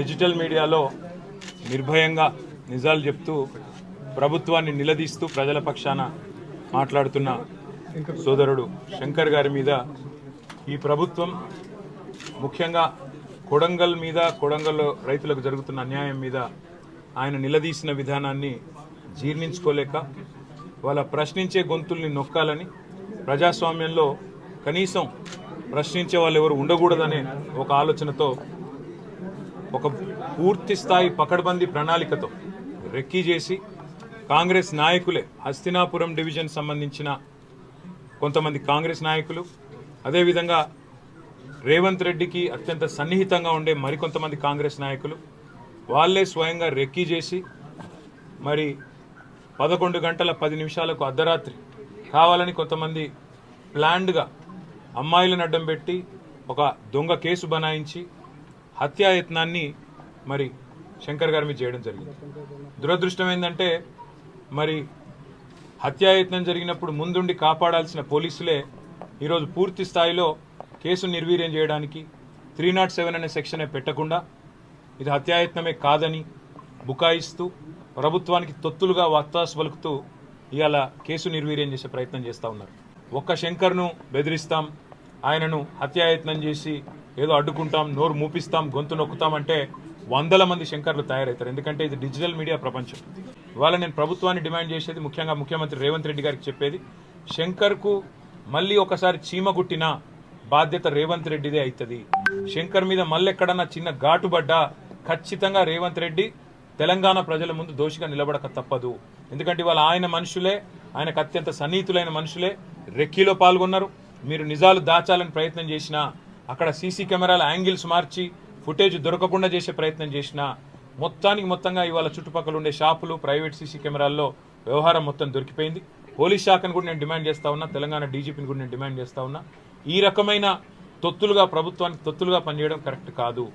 Digital మీడియాలో నిర్భయంగా నిజాలు చెప్తూ ప్రభుత్వాన్ని నిలదీస్తూ ప్రజల పక్షాన మాట్లాడుతున్న సోదరుడు శంకర్ గారి మీద ఈ ప్రభుత్వం ముఖ్యంగా కొడంగల్ మీద కొడంగల్లో రైతులకు జరుగుతున్న అన్యాయం మీద ఆయన నిలదీసిన విధానాన్ని జీర్ణించుకోలేక వాళ్ళ ప్రశ్నించే గొంతుల్ని నొక్కాలని ప్రజాస్వామ్యంలో కనీసం ప్రశ్నించే వాళ్ళు ఎవరు ఉండకూడదనే ఒక ఆలోచనతో ఒక పూర్తి స్థాయి పకడ్బందీ ప్రణాళికతో రెక్కీ చేసి కాంగ్రెస్ నాయకులే హస్తినాపురం డివిజన్ సంబంధించిన కొంతమంది కాంగ్రెస్ నాయకులు అదేవిధంగా రేవంత్ రెడ్డికి అత్యంత సన్నిహితంగా ఉండే మరికొంతమంది కాంగ్రెస్ నాయకులు వాళ్ళే స్వయంగా రెక్కీ చేసి మరి పదకొండు గంటల పది నిమిషాలకు అర్ధరాత్రి కావాలని కొంతమంది ప్లాండ్గా అమ్మాయిలను అడ్డం పెట్టి ఒక దొంగ కేసు బనాయించి హత్యాయత్నాన్ని మరి శంకర్ గారి మీద చేయడం జరిగింది. దురదృష్టం ఏంటంటే మరి హత్యాయత్నం జరిగినప్పుడు ముందుండి కాపాడాల్సిన పోలీసులే ఈరోజు పూర్తి స్థాయిలో కేసు నిర్వీర్యం చేయడానికి త్రీ నాట్ సెవెన్ అనే సెక్షనే పెట్టకుండా ఇది హత్యాయత్నమే కాదని బుకాయిస్తూ ప్రభుత్వానికి తొత్తులుగా వత్తాసు పలుకుతూ ఇవాళ కేసు నిర్వీర్యం చేసే ప్రయత్నం చేస్తూ ఉన్నారు. ఒక్క శంకర్ను బెదిరిస్తాం ఆయనను హత్యాయత్నం చేసి ఏదో అడ్డుకుంటాం నోరు మూపిస్తాం గొంతు నొక్కుతామంటే వందల మంది శంకర్లు తయారవుతారు. ఎందుకంటే ఇది డిజిటల్ మీడియా ప్రపంచం. ఇవాళ నేను ప్రభుత్వాన్ని డిమాండ్ చేసేది ముఖ్యంగా ముఖ్యమంత్రి రేవంత్ రెడ్డి గారికి చెప్పేది శంకర్కు మళ్ళీ ఒకసారి చీమగుట్టిన బాధ్యత రేవంత్ రెడ్డిదే అవుతుంది. శంకర్ మీద మళ్ళీ ఎక్కడన్నా చిన్న ఘాటుబడ్డా ఖచ్చితంగా రేవంత్ రెడ్డి తెలంగాణ ప్రజల ముందు దోషిగా నిలబడక తప్పదు. ఎందుకంటే ఇవాళ ఆయన మనుషులే ఆయనకు అత్యంత సన్నిహితులైన మనుషులే రెక్కీలో పాల్గొన్నారు. మీరు నిజాలు దాచాలని ప్రయత్నం చేసినా అక్కడ సీసీ కెమెరాల యాంగిల్స్ మార్చి ఫుటేజ్ దొరకకుండా చేసే ప్రయత్నం చేసినా మొత్తానికి మొత్తంగా ఇవాళ చుట్టుపక్కల ఉండే షాపులు ప్రైవేట్ సీసీ కెమెరాల్లో వ్యవహారం మొత్తం దొరికిపోయింది. పోలీస్ శాఖను కూడా నేను డిమాండ్ చేస్తా ఉన్నా తెలంగాణ డీజీపీని కూడా నేను డిమాండ్ చేస్తా ఉన్నా. ఈ రకమైన తొత్తులుగా ప్రభుత్వానికి తొత్తులుగా పనిచేయడం కరెక్ట్ కాదు.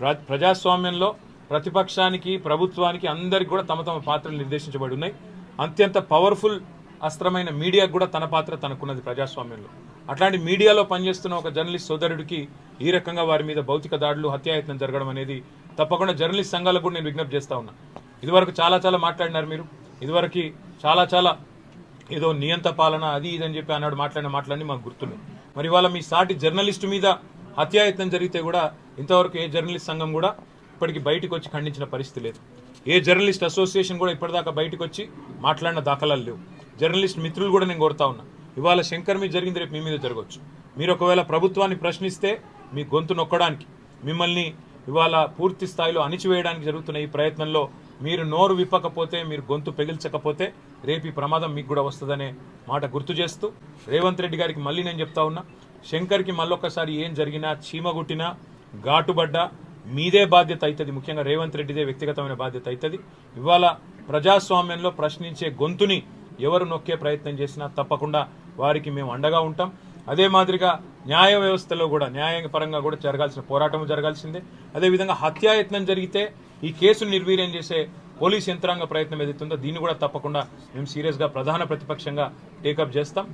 ప్ర- ప్రజాస్వామ్యంలో ప్రతిపక్షానికి ప్రభుత్వానికి అందరికి కూడా తమ తమ పాత్రలు నిర్దేశించబడి ఉన్నాయి. అత్యంత పవర్ఫుల్ అస్త్రమైన మీడియాకు కూడా తన పాత్ర తనకున్నది ప్రజాస్వామ్యంలో. అట్లాంటి మీడియాలో పనిచేస్తున్న ఒక జర్నలిస్ట్ సోదరుడికి ఈ రకంగా వారి మీద భౌతిక దాడులు హత్యాయత్నం జరగడం అనేది తప్పకుండా జర్నలిస్ట్ సంఘాలకు కూడా నేను విజ్ఞప్తి చేస్తా ఉన్నా. ఇదివరకు చాలా చాలా మాట్లాడినారు మీరు. ఇదివరకు చాలా చాలా ఏదో నియంత పాలన అది ఇది అని చెప్పి అన్నాడు మాట్లాడిన మాట్లాడి మాకు గుర్తున్నాయి. మరి ఇవాళ మీ సాటి జర్నలిస్టు మీద హత్యాయత్నం జరిగితే కూడా ఇంతవరకు ఏ జర్నలిస్ట్ సంఘం కూడా ఇప్పటికి బయటకు వచ్చి ఖండించిన పరిస్థితి లేదు. ఏ జర్నలిస్ట్ అసోసియేషన్ కూడా ఇప్పటిదాకా బయటకు వచ్చి మాట్లాడిన దాఖలాలు లేవు. జర్నలిస్ట్ మిత్రులు కూడా నేను కోరుతా ఉన్నా. ఇవాళ శంకర్ మీద జరిగింది రేపు మీ మీద జరగవచ్చు. మీరు ఒకవేళ ప్రభుత్వాన్ని ప్రశ్నిస్తే మీ గొంతు నొక్కడానికి మిమ్మల్ని ఇవాళ పూర్తి స్థాయిలో అణిచివేయడానికి జరుగుతున్న ఈ ప్రయత్నంలో మీరు నోరు విప్పకపోతే మీరు గొంతు పెగిల్చకపోతే రేపు ఈ ప్రమాదం మీకు కూడా వస్తుందనే మాట గుర్తు చేస్తూ రేవంత్ రెడ్డి గారికి మళ్ళీ నేను చెప్తా ఉన్నా శంకర్కి మళ్ళొక్కసారి ఏం జరిగినా చీమగుట్టినా ఘాటుబడ్డా మీదే బాధ్యత అవుతుంది. ముఖ్యంగా రేవంత్ రెడ్డిదే వ్యక్తిగతమైన బాధ్యత అవుతుంది. ఇవాళ ప్రజాస్వామ్యంలో ప్రశ్నించే గొంతుని ఎవరు నొక్కే ప్రయత్నం చేసినా తప్పకుండా వారికి మేము అండగా ఉంటాం. అదే మాదిరిగా న్యాయ వ్యవస్థలో కూడా న్యాయపరంగా కూడా జరగాల్సిన పోరాటం జరగాల్సిందే. అదేవిధంగా హత్యాయత్నం జరిగితే ఈ కేసును నిర్వీర్యం చేసే పోలీస్ యంత్రాంగ ప్రయత్నం ఏదైతుందో దీన్ని కూడా తప్పకుండా మేము సీరియస్గా ప్రధాన ప్రతిపక్షంగా టేకప్ చేస్తాం.